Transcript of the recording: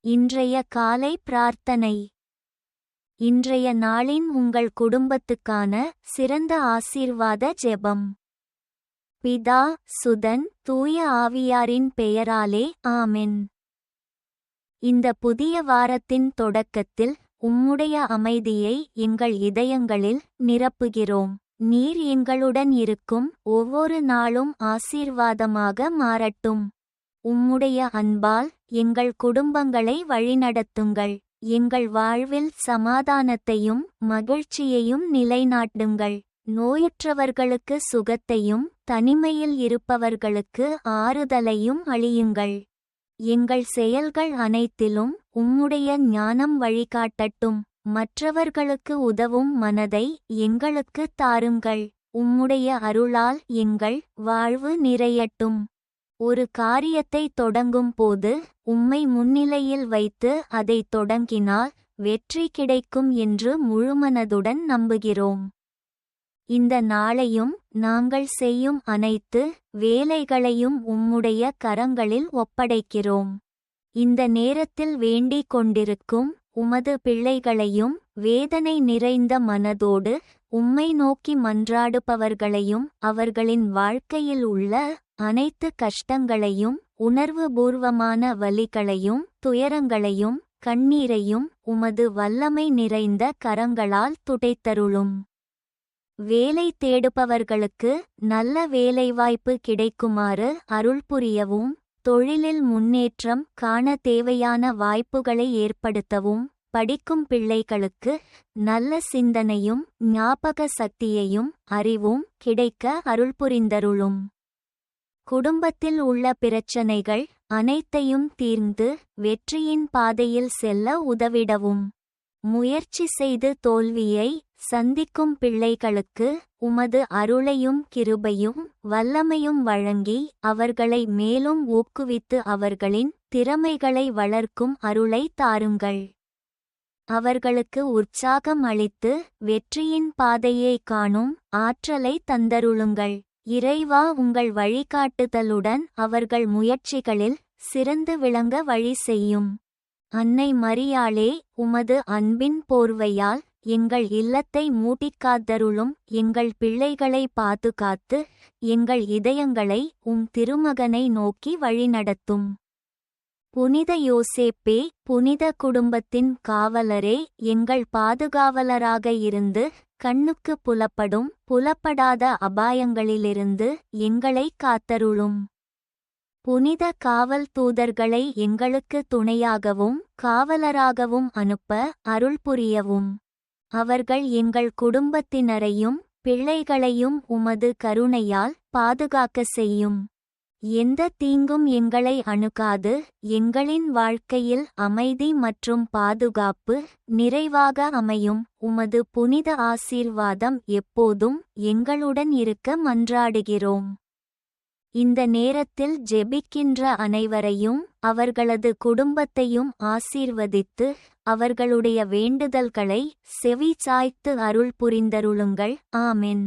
இன்றைய காலை பிரார்த்தனை. இன்றைய நாளின் உங்கள் குடும்பத்துக்கான சிறந்த ஆசீர்வாத ஜெபம். பிதா சுதன் தூய ஆவியாரின் பெயராலே ஆமென். இந்த புதிய வாரத்தின் தொடக்கத்தில் உம்முடைய அமைதியை எங்கள் இதயங்களில் நிரப்புகிறோம். நீர் எங்களுடன் இருக்கும் ஒவ்வொரு நாளும் ஆசீர்வாதமாக மாறட்டும். உம்முடைய அன்பால் எங்கள் குடும்பங்களை வழிநடத்துங்கள். எங்கள் வாழ்வில் சமாதானத்தையும் மகிழ்ச்சியையும் நிலைநாட்டுங்கள். நோயுற்றவர்களுக்கு சுகத்தையும் தனிமையில் இருப்பவர்களுக்கு ஆறுதலையும் அழியுங்கள் எங்கள் செயல்கள் அனைத்திலும் உம்முடைய ஞானம் வழிகாட்டட்டும். மற்றவர்களுக்கு உதவும் மனதை எங்களுக்கு தாருங்கள். உம்முடைய அருளால் எங்கள் வாழ்வு நிறையட்டும். ஒரு காரியத்தை தொடங்கும் போது உம்மை முன்னிலையில் வைத்து அதை தொடங்கினால் வெற்றி கிடைக்கும் என்று முழுமனதுடன் நம்புகிறோம். இந்த நாளையும் நாங்கள் செய்யும் அனைத்து வேலைகளையும் உம்முடைய கரங்களில் ஒப்படைக்கிறோம். இந்த நேரத்தில் வேண்டிக் கொண்டிருக்கும் உமது பிள்ளைகளையும் வேதனை நிறைந்த மனதோடு உம்மை நோக்கி மன்றாடுபவர்களையும் அவர்களின் வாழ்க்கையில் உள்ள அனைத்து கஷ்டங்களையும் உணர்வுபூர்வமான வலிகளையும் துயரங்களையும் கண்ணீரையும் உமது வல்லமை நிறைந்த கரங்களால் துடைத்தருளும். வேலை தேடுபவர்களுக்கு நல்ல வேலைவாய்ப்பு கிடைக்குமாறு அருள் புரியவும் தொழிலில் முன்னேற்றம் காண தேவையான வாய்ப்புகளை ஏற்படுத்தவும் படிக்கும் பிள்ளைகளுக்கு நல்ல சிந்தனையும் ஞாபக சக்தியையும் அறிவும் கிடைக்க அருள் புரிந்தருளும். குடும்பத்தில் உள்ள பிரச்சனைகள் அனைத்தையும் தீர்ந்து வெற்றியின் பாதையில் செல்ல உதவிடவும். முயற்சி செய்து தோல்வியை சந்திக்கும் பிள்ளைகளுக்கு உமது அருளையும் கிருபையும் வல்லமையும் வழங்கி அவர்களை மேலும் ஊக்குவித்து அவர்களின் திறமைகளை வளர்க்கும் அருளை தாருங்கள். அவர்களுக்கு உற்சாகம் அளித்து வெற்றியின் பாதையை காணும் ஆற்றலை தந்தருளுங்கள். இறைவா உங்கள் வழிகாட்டுதலுடன் அவர்கள் முயற்சிகளில் சிறந்து விளங்க வழி செய்யும். அன்னை மரியாளே உமது அன்பின் போர்வையால் எங்கள் இல்லத்தை மூட்டிக்காத்தருளும் எங்கள் பிள்ளைகளை பாதுகாத்து எங்கள் இதயங்களை உம் திருமகனை நோக்கி வழிநடத்தும். புனித யோசேப்பே புனித குடும்பத்தின் காவலரே எங்கள் பாதுகாவலராக இருந்து கண்ணுக்கு புலப்படும் புலப்படாத அபாயங்களிலிருந்து எங்களை காத்தருளும். புனித காவல் தூதர்களை எங்களுக்கு துணையாகவும் காவலராகவும் அனுப்ப அருள் புரியவும். அவர்கள் எங்கள் குடும்பத்தினரையும் பிள்ளைகளையும் உமது கருணையால் பாதுகாக்க செய்யும். எந்த தீங்கும் எங்களை அணுகாது. எங்களின் வாழ்க்கையில் அமைதி மற்றும் பாதுகாப்பு நிறைவாக அமையும். உமது புனித ஆசீர்வாதம் எப்போதும் எங்களுடன் இருக்க மன்றாடுகிறோம். இந்த நேரத்தில் ஜெபிக்கின்ற அனைவரையும் அவர்களது குடும்பத்தையும் ஆசீர்வதித்து அவர்களுடைய வேண்டுதல்களை செவி சாய்த்து அருள் புரிந்தருளுங்கள். ஆமென்.